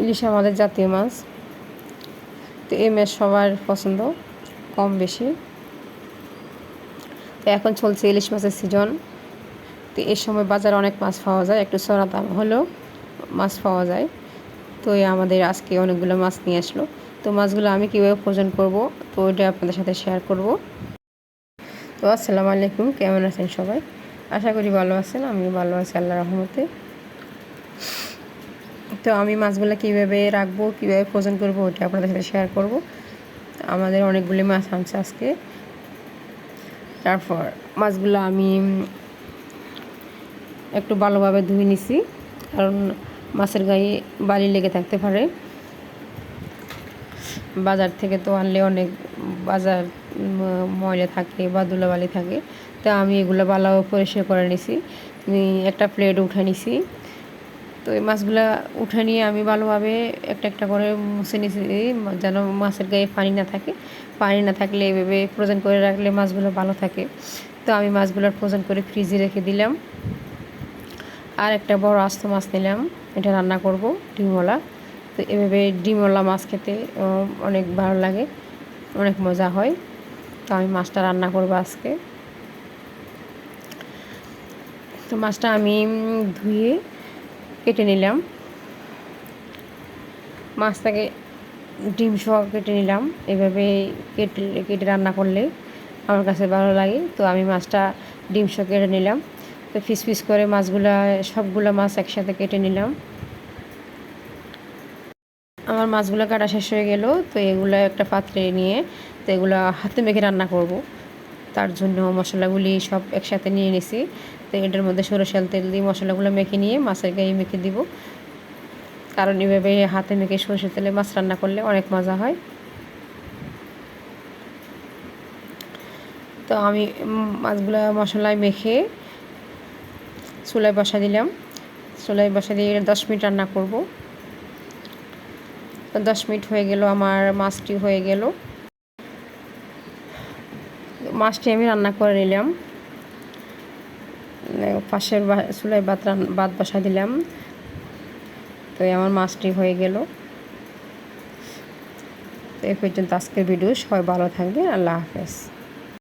ইলিশ আমাদের জাতীয় মাছ। তো এই মাছ সবার পছন্দ, কম বেশি। তো এখন চলছে ইলিশ মাছের সিজন তো এই সময় বাজারে অনেক মাছ পাওয়া যায়, একটু চড়া দাম হলেও মাছ পাওয়া যায়। তো আমাদের আজকে অনেকগুলো মাছ নিয়ে আসলো। তো মাছগুলো আমি কীভাবে ভোজন করব, তো ওইটা আপনাদের সাথে শেয়ার করব। তো আসসালামু আলাইকুম, কেমন আছেন সবাই? আশা করি ভালো আছেন আমি ভালো আছি আল্লাহ রহমতে। তো আমি মাছগুলো কীভাবে রাখব, কীভাবে ভোজন করব ওইটা আপনাদের সাথে শেয়ার করব। আমাদের অনেকগুলি মাছ আনছে আজকে। তারপর মাছগুলো আমি একটু ভালোভাবে ধুয়ে নিছি, কারণ মাছের গায়ে বালি লেগে থাকতে পারে। বাজার থেকে তো আনলে অনেক বাজার ময়লা থাকে বা ধুলাবালি থাকে। তো আমি এগুলো ভালোভাবে পরিষ্কার করে নিছি। একটা প্লেট উঠে নিছি। তো এই মাছগুলো উঠে নিয়ে আমি ভালোভাবে একটা একটা করে মুছে নিছি, যেন মাছের গায়ে পানি না থাকে। পানি না থাকলে এভাবে ফ্রোজেন করে রাখলে মাছগুলো ভালো থাকে। তো আমি মাছগুলোর ফ্রোজেন করে ফ্রিজে রেখে দিলাম। আর একটা বড় আস্ত মাছ নিলাম। এটা রান্না করব, ডিমওয়ালা। তো এভাবে ডিমওয়ালা মাছ খেতে অনেক ভালো লাগে, অনেক মজা হয়। তো আমি মাছটা রান্না করব আজকে। তো মাছটা আমি ধুয়ে কেটে নিলাম। মাছটাকে ডিম সহ কেটে নিলাম। এভাবে কেটে কেটে রান্না করলে আমার কাছে ভালো লাগে। তো আমি মাছটা ডিম সহ কেটে নিলাম। তো ফিস ফিস করে মাছগুলা, সবগুলো মাছ একসাথে কেটে নিলাম। আমার মাছগুলো কাটা শেষ হয়ে গেল। তো এগুলো একটা পাত্রে নিয়ে, তো এগুলো হাতে মেখে রান্না করব। তার জন্য মশলাগুলি সব একসাথে নিয়ে নিছি। তো এটার মধ্যে সরষেল তেল দিয়ে মশলাগুলো মেখে নিয়ে মাছের গায়ে মেখে দিব। কারণ এভাবে হাতে মেখে সরষের তেলে মাছ রান্না করলে অনেক মজা হয়। তো আমি মাছগুলো মশলায় মেখে চুলায় বসা দিলাম। চুলায় বসা দিয়ে দশ মিনিট রান্না করব। তো দশ মিনিট হয়ে গেল, আমার মাছটি হয়ে গেল। মাছটি আমি রান্না করে নিলাম। পাশের চুলায় ভাত বাদ বসা দিলাম। তো আমার মাছটি হয়ে গেল। তো এই পর্যন্ত আজকের ভিডিও। সবাই ভালো থাকবে আল্লাহ হাফেজ।